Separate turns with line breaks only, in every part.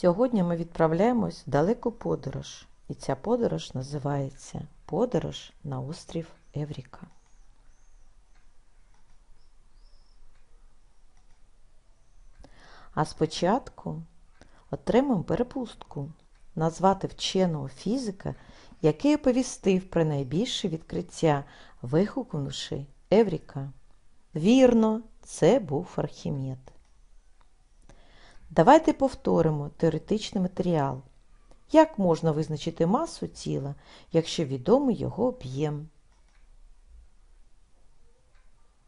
Сьогодні ми відправляємось в далеку подорож, і ця подорож називається Подорож на острів Евріка. А спочатку отримаємо перепустку назвати вченого фізика, який оповістив про найбільше відкриття, вигукнувши Евріка. Вірно, це був Архімед. Давайте повторимо теоретичний матеріал. Як можна визначити масу тіла, якщо відомий його об'єм?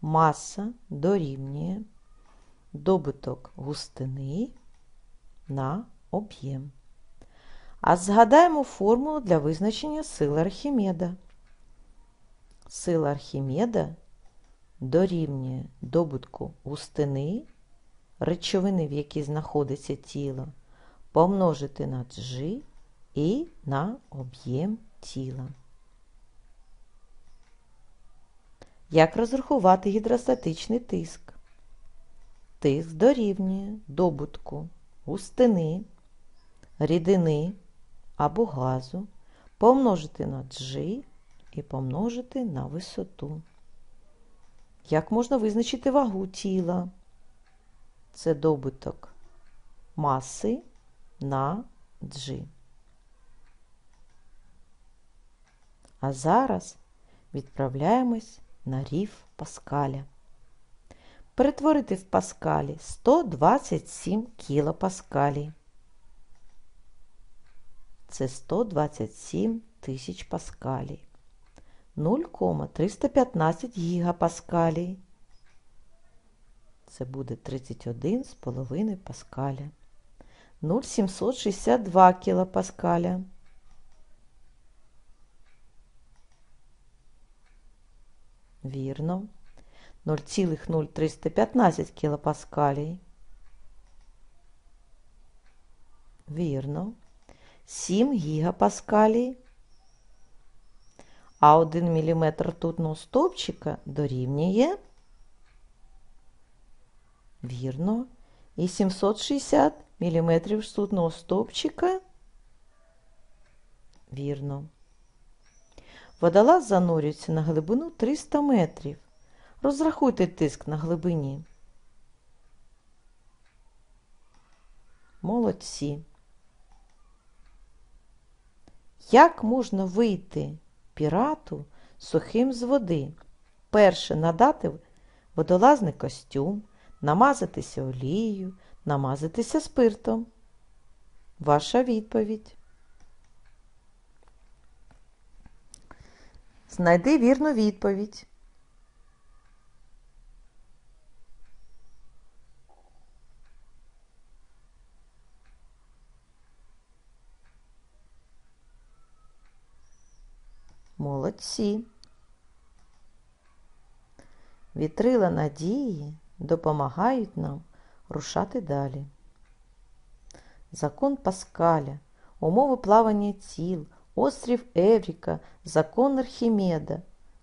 Маса дорівнює добуток густини на об'єм. А згадаємо формулу для визначення сили Архімеда. Сила Архімеда дорівнює добутку густини речовини, в якій знаходиться тіло, помножити на G і на об'єм тіла. Як розрахувати гідростатичний тиск? Тиск дорівнює добутку густини, рідини або газу, помножити на G і помножити на висоту. Як можна визначити вагу тіла? Це добуток маси на G. А зараз відправляємось на рів Паскаля. Перетворити в Паскалі 127 кілопаскалів. Це 127 тисяч паскалів. 0,315 гігапаскалій. Це буде 31,5 паскаля. 0,762 кілопаскаля. Вірно. 0,0315 кілопаскалій. Вірно. 7 гігапаскалій. А 1 мм ртутного стовпчика дорівнює. Вірно. І 760 мм ртутного стовпчика. Вірно. Водолаз занурюється на глибину 300 метрів. Розрахуйте тиск на глибині. Молодці. Як можна вийти пірату сухим з води? Перше надати водолазний костюм, намазатися олією, намазатися спиртом. Ваша відповідь. Знайди вірну відповідь. Молодці. Вітрила надії допомагають нам рушати далі. Закон Паскаля, умови плавання тіл, острів Евріка, закон Архімеда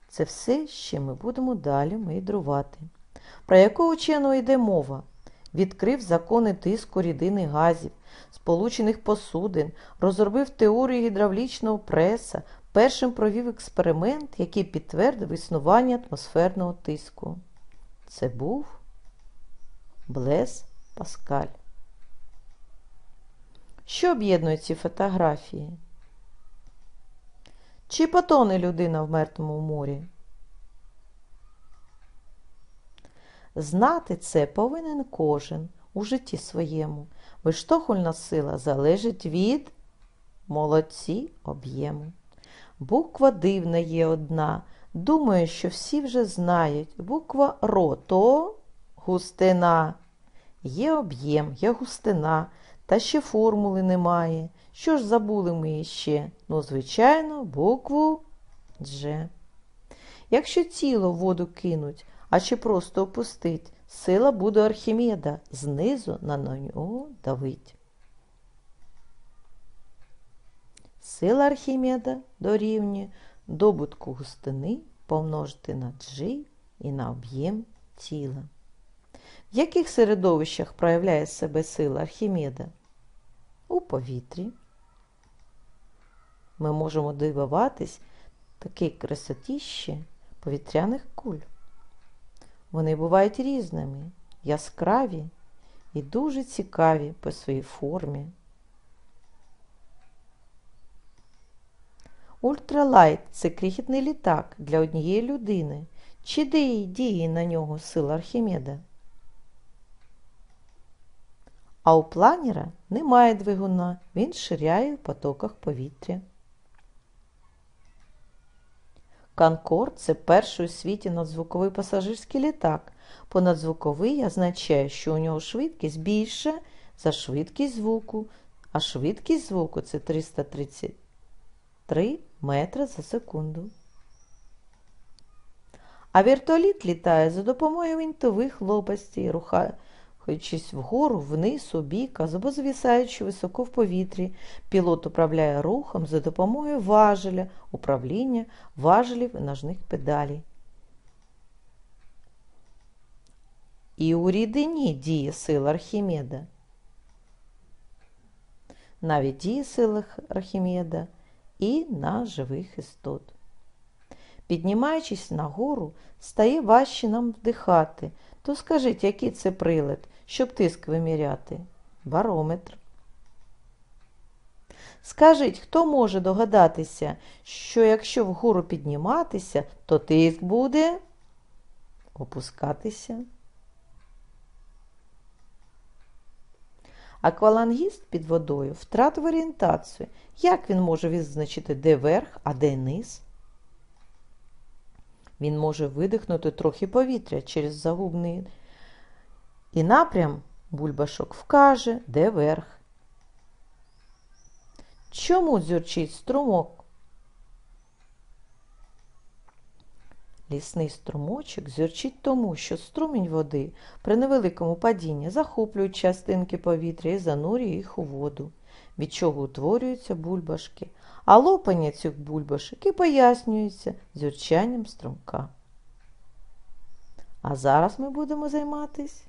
це все, що ми будемо далі мейдрувати. Про якого ученого йде мова? Відкрив закони тиску рідини газів, сполучених посудин, розробив теорію гідравлічного преса, першим провів експеримент, який підтвердив існування атмосферного тиску. Це був Блес Паскаль. Що об'єднує ці фотографії? Чи потоне людина в мертвому морі? Знати це повинен кожен у житті своєму. Виштовхульна сила залежить від молодці об'єму. Буква дивна є одна. Думаю, що всі вже знають. Буква ро то густина. Є об'єм, є густина, та ще формули немає. Що ж забули ми іще? Ну, звичайно, букву Дж. Якщо тіло в воду кинуть, а чи просто опустить, сила буде Архімеда, знизу на нього давить. Сила Архімеда дорівнює добутку густини помножити на G і на об'єм тіла. В яких середовищах проявляє себе сила Архімеда? у повітрі. Ми можемо дивуватись такій красотіщі повітряних куль. Вони бувають різними, яскраві і дуже цікаві по своїй формі. Ультралайт це крихітний літак для однієї людини. Чи діє на нього сила Архімеда? А у планера немає двигуна, він ширяє в потоках повітря. Конкорд це перший у світі надзвуковий пасажирський літак. Понадзвуковий означає, що у нього швидкість більша за швидкість звуку, а швидкість звуку це 333 метри за секунду. А вертоліт літає за допомогою винтових лопастей, рухаючись вгору, вниз, у бік, або завісаючи високо в повітрі. Пілот управляє рухом за допомогою важеля, управління, важелів і ножних педалей. І у рідині діє сила Архімеда. Навіть діє сила Архімеда і на живих істот. Піднімаючись нагору, стає важче нам вдихати. То скажіть, який це прилад, щоб тиск виміряти? Барометр. Скажіть, хто може догадатися, що якщо вгору підніматися, то тиск буде опускатися? Аквалангіст під водою втратив орієнтацію. Як він може визначити, де верх, а де низ? Він може видихнути трохи повітря через загубний і напрям бульбашок вкаже, де верх. Чому дзюрчить струмок? Лісний струмочок зюрчить тому, що струмінь води при невеликому падінні захоплює частинки повітря і занурює їх у воду, від чого утворюються бульбашки, а лопання цих бульбашок і пояснюється зюрчанням струмка. А зараз ми будемо займатися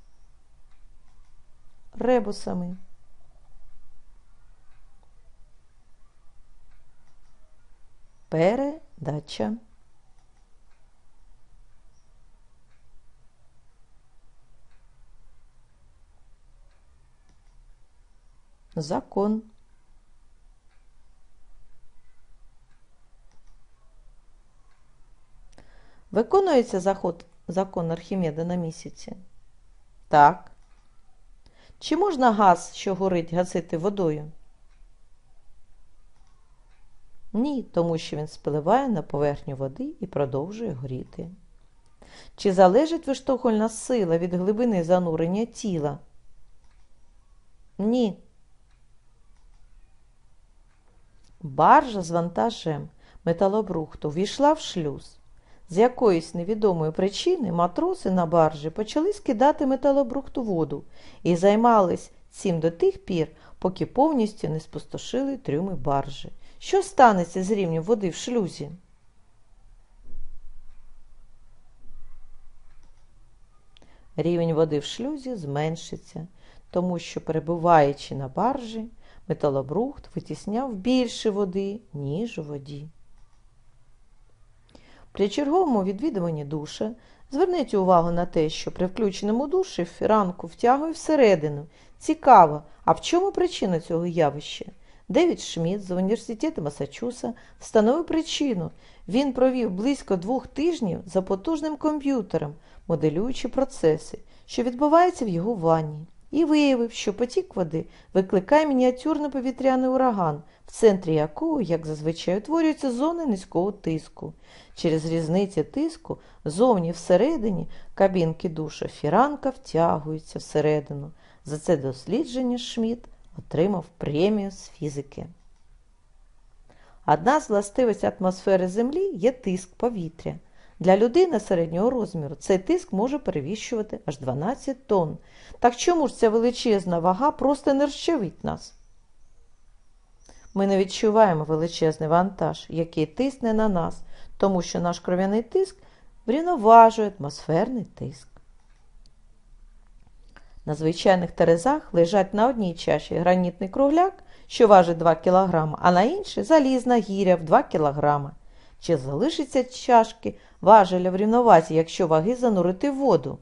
ребусами. Передача. Закон. Виконується заход, закон Архімеда на місяці? Так. Чи можна газ, що горить, гасити водою? Ні, тому що він спливає на поверхню води і продовжує горіти. Чи залежить виштовхувальна сила від глибини занурення тіла? Ні. Баржа з вантажем металобрухту війшла в шлюз. З якоїсь невідомої причини матроси на баржі почали скидати металобрухт у воду і займались цим до тих пір, поки повністю не спустошили трюми баржі. Що станеться з рівнем води в шлюзі? Рівень води в шлюзі зменшиться, тому що, перебуваючи на баржі, металобрухт витісняв більше води, ніж у воді. При черговому відвідуванні душа зверніть увагу на те, що при включеному душі фіранку втягує всередину. Цікаво, а в чому причина цього явища? Девід Шмідт з університету Масачуса встановив причину. Він провів близько двох тижнів за потужним комп'ютером, моделюючи процеси, що відбуваються в його ванні, і виявив, що потік води викликає мініатюрний повітряний ураган, в центрі якого, як зазвичай, утворюються зони низького тиску. Через різниці тиску зовні всередині кабінки душа фіранка втягується всередину. За це дослідження Шмідт отримав премію з фізики. Одна з властивостей атмосфери Землі є тиск повітря. Для людини середнього розміру цей тиск може перевіщувати аж 12 тонн. Так чому ж ця величезна вага просто не розчавить нас? Ми не відчуваємо величезний вантаж, який тисне на нас, тому що наш кров'яний тиск врівноважує атмосферний тиск. На звичайних терезах лежать на одній чаші гранітний кругляк, що важить 2 кг, а на іншій залізна гіря в 2 кг. Чи залишиться чашки важеля в рівновазі, якщо ваги занурити в воду?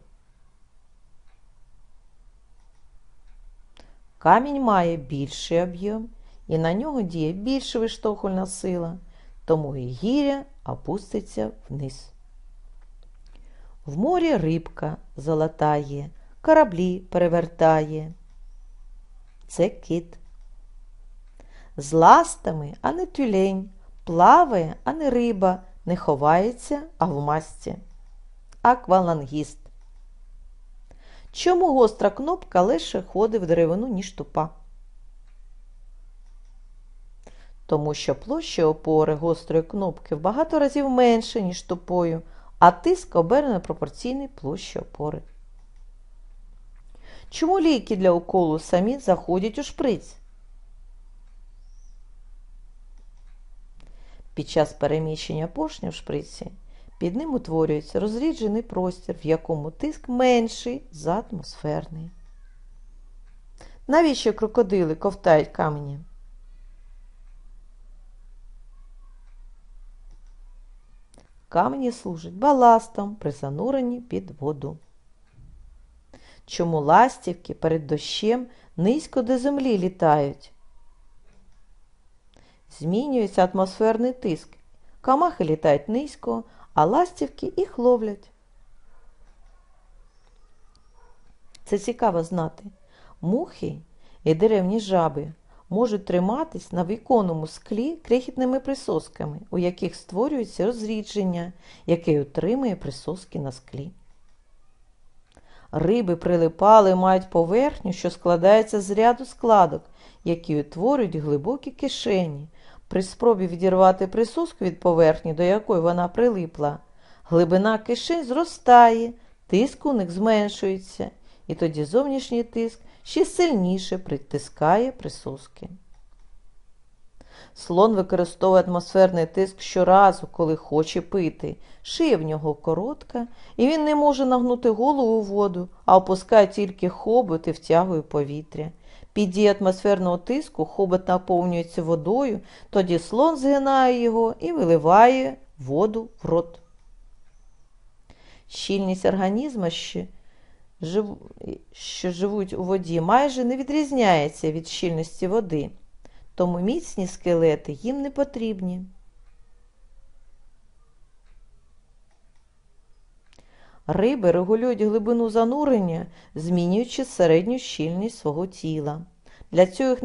Камінь має більший об'єм і на нього діє більша виштовхувальна сила, тому і гіря опуститься вниз. В морі рибка залатає, кораблі перевертає. Це кит. З ластами, а не тюлень, плаває, а не риба, не ховається, а в масці. Аквалангіст. Чому гостра кнопка лише ходить в деревину, ніж тупа? Тому що площа опори гострої кнопки в багато разів менше, ніж тупою, а тиск обернено пропорційний площі опори. Чому ліки для уколу самі заходять у шприць? Під час переміщення поршня в шприці під ним утворюється розріджений простір, в якому тиск менший за атмосферний. Навіщо крокодили ковтають камені? Камені служать баластом при зануренні під воду. Чому ластівки перед дощем низько до землі літають? Змінюється атмосферний тиск. Камахи літають низько, а ластівки їх ловлять. Це цікаво знати. Мухи і деревні жаби можуть триматись на віконному склі крихітними присосками, у яких створюється розрідження, яке утримує присоски на склі. Риби прилипали мають поверхню, що складається з ряду складок, які утворюють глибокі кишені. При спробі відірвати присоску від поверхні, до якої вона прилипла, глибина кишень зростає, тиск у них зменшується, і тоді зовнішній тиск ще сильніше притискає присоски. Слон використовує атмосферний тиск щоразу, коли хоче пити. Шия в нього коротка, і він не може нагнути голову у воду, а опускає тільки хобот і втягує повітря. Під дією атмосферного тиску хобот наповнюється водою, тоді слон згинає його і виливає воду в рот. Щільність організму, що, живуть у воді, майже не відрізняється від щільності води, тому міцні скелети їм не потрібні. Риби регулюють глибину занурення, змінюючи середню щільність свого тіла. Для цього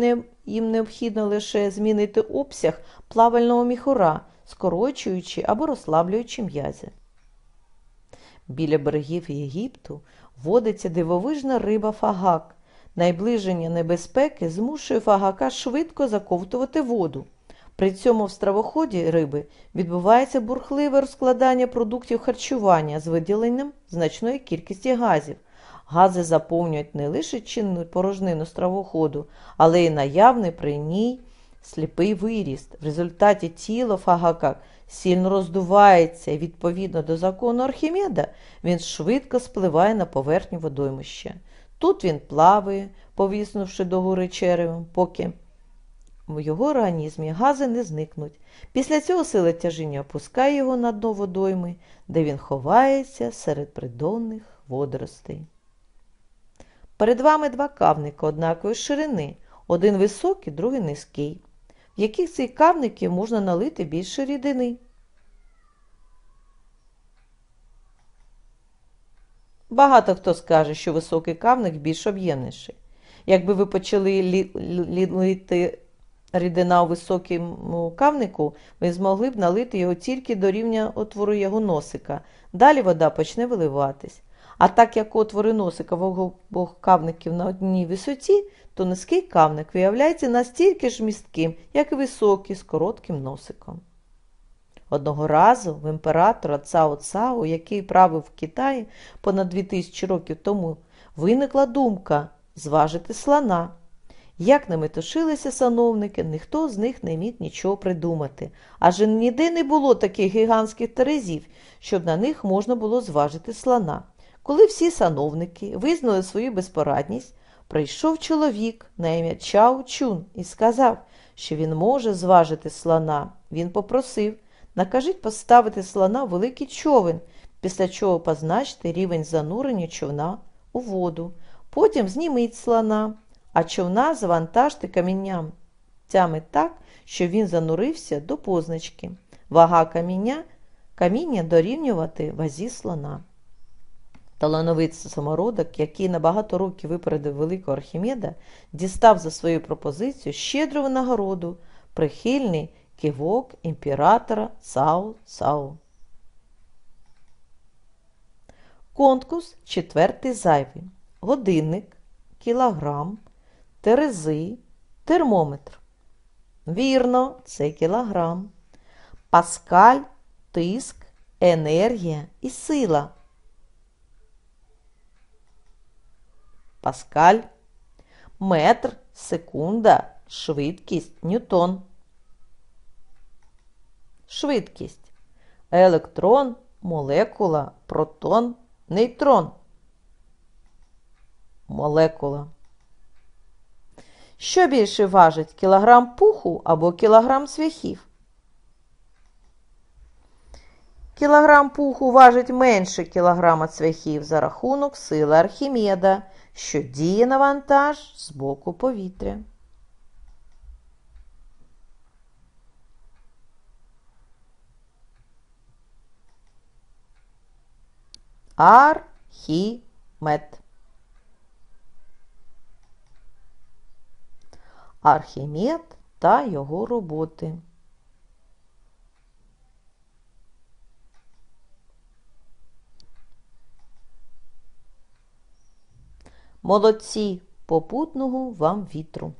їм необхідно лише змінити обсяг плавального міхура, скорочуючи або розслаблюючи м'язи. Біля берегів Єгипту водиться дивовижна риба фагак. Найближення небезпеки змушує фагака швидко заковтувати воду. При цьому в стравоході риби відбувається бурхливе розкладання продуктів харчування з виділенням значної кількості газів. Гази заповнюють не лише чинну порожнину стравоходу, але й наявний при ній сліпий виріст. В результаті тіло фагака сильно роздувається і відповідно до закону Архімеда він швидко спливає на поверхню водоймища. Тут він плаває, повіснувши догори черевом, поки в його організмі гази не зникнуть. Після цього сила тяжіння опускає його на дно водойми, де він ховається серед придонних водоростей. Перед вами два кавника однакової ширини, один високий, другий низький, в яких цих кавників можна налити більше рідини. Багато хто скаже, що високий кавник більш об'ємніший. Якби ви почали лити рідина у високому кавнику, ви змогли б налити його тільки до рівня отвору його носика. Далі вода почне виливатись. А так як отвори носика в обох кавників на одній висоті, то низький кавник виявляється настільки ж містким, як і високий з коротким носиком. Одного разу в імператора Цао Цао, який правив в Китаї понад 2000 років тому, виникла думка зважити слона. Як не метушилися сановники, ніхто з них не міг нічого придумати, адже ніде не було таких гігантських терезів, щоб на них можна було зважити слона. Коли всі сановники визнали свою безпорадність, прийшов чоловік на ім'я Чао Чун і сказав, що він може зважити слона. Він попросив, накажіть поставити слона в великий човен, після чого позначте рівень занурення човна у воду. Потім зніміть слона, а човна завантажте камінням тями так, що він занурився до позначки. Вага каміння, каміння дорівнювати вазі слона. Талановитий самородок, який на багато років випередив великого Архімеда, дістав за свою пропозицію щедру винагороду, прихильний кивок імператора Цао Цао. Конкурс четвертий зайвий. Годинник, кілограм, терези, термометр. Вірно, це кілограм. Паскаль, тиск, енергія і сила. Паскаль, метр, секунда, швидкість, ньютон. Швидкість. Електрон, молекула, протон, нейтрон. Молекула. Що більше важить кілограм пуху або кілограм цвяхів? Кілограм пуху важить менше кілограма цвяхів за рахунок сили Архімеда, що діє на вантаж з боку повітря. Архімед. Архімед та його роботи. Молодці попутного вам вітру.